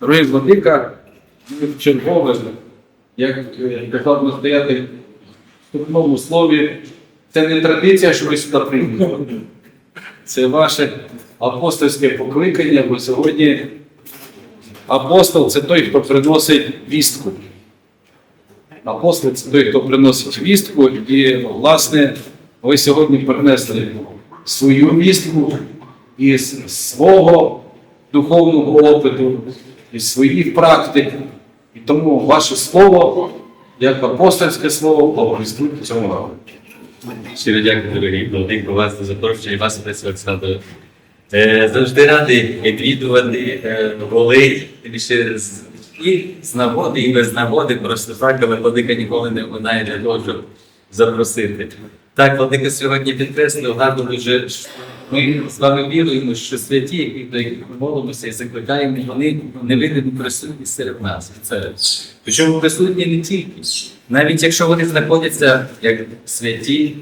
Дорогі владика, чергове, як е, прикладно стояти в ступному слові, це не традиція, що ви сюди прийняли. Це ваше апостольське покликання, бо сьогодні апостол це той, хто приносить вістку. Апостол це той, хто приносить вістку, і, власне, ви сьогодні принесли свою вістку із свого духовного опиту, із своїх практик. І тому ваше слово, як апостольське слово, благовістує цьому році. Щиро дякую, дорогі Владико, вас за запрошення і вас, Отець Олександр. Е, завжди радий відвідувати е, воли більше з, і з нагоди, і без нагоди. Просто так, але Владика ніколи не минає для того, щоб запросити. Так, Владика сьогодні підкреслив гарно дуже. Що Ми з вами віруємо, що святі, які до яких ми молимося і закликаємо, вони невидимо присутні серед нас. Це причому присутні не тільки. Навіть якщо вони знаходяться як святі,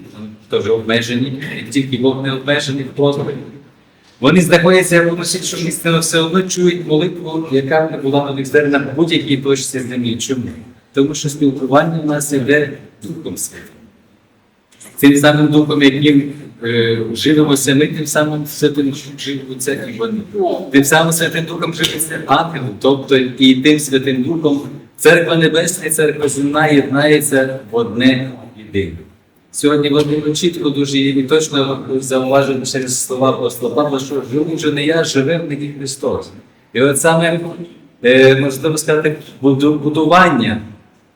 теж обмежені, не тільки Бог не обмежений в просторі. Вони знаходяться в місці, але все одно чують молитву, яка не була на них звернена в будь-якій точці землі. Чому? Тому що спілкування у нас йде Духом Святим. Цим самим духом, яким живемося ми, тим самим святим живуться вони. Тим самим святим духом живеться ангел, тобто і тим святим духом церква небесна і церква земна єднається в одне єдине. Сьогодні Владимир чітко дуже і точно зауважив через слова апостола Павла, що живу вже не я, живе в мені Христос. І от саме, е, можливо сказати, будування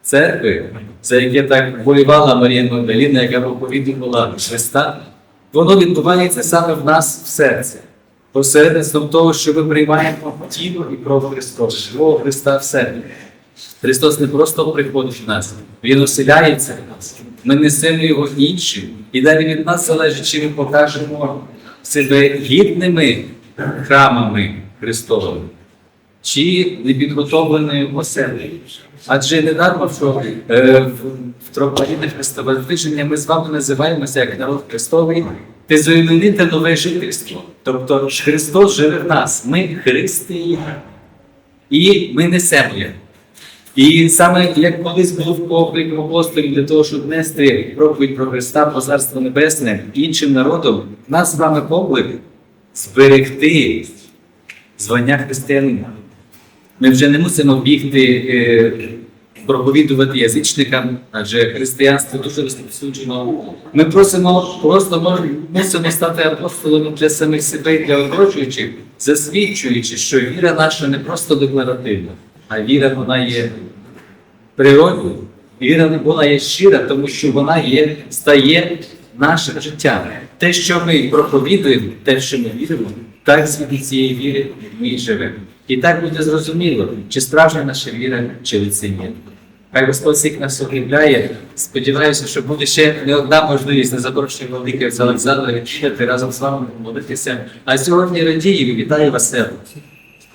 церкви, за яке так воювала Марія Магдаліна, яка проповідувала Христа, воно відбувається саме в нас в серці. Посередництвом того, що ми приймаємо тіло і кров Христова, живого Христа в серці. Христос не просто приходить в нас, Він оселяється в нас. Ми несемо його іншим. І далі від нас залежить, чи ми покажемо себе гідними храмами Христовими, чи непідготовленою оселею. Адже не дарма, що е, в, в тропаріни Христове движення ми з вами називаємося як народ Христовий, зоймените нове жительство. Тобто Христос живе в нас, ми християни. І ми несемо його. І саме як колись був поклик апостолів для того, щоб нести проповідь про Христа, про Царство Небесне іншим народам, нас з вами поклик зберегти звання християнина. Ми вже не мусимо бігти е, проповідувати язичникам, адже християнство дуже розповсюджено. Ми просимо, просто мусимо стати апостолами для самих себе і для оточуючих, засвідчуючи, що віра наша не просто декларативна, а віра вона є природною. Віра була є щира, тому що вона є, стає нашим життям. Те, що ми проповідуємо, те, що ми віримо, так звідти цієї віри ми живемо. І так буде зрозуміло, чи справжня наша віра, чи лицемір. Хай Господь всіх нас об'являє. Сподіваюся, що буде ще не одна можливість на запрошення великих Олександра відчинити разом з вами молитися. А сьогодні радію і вітаю вас.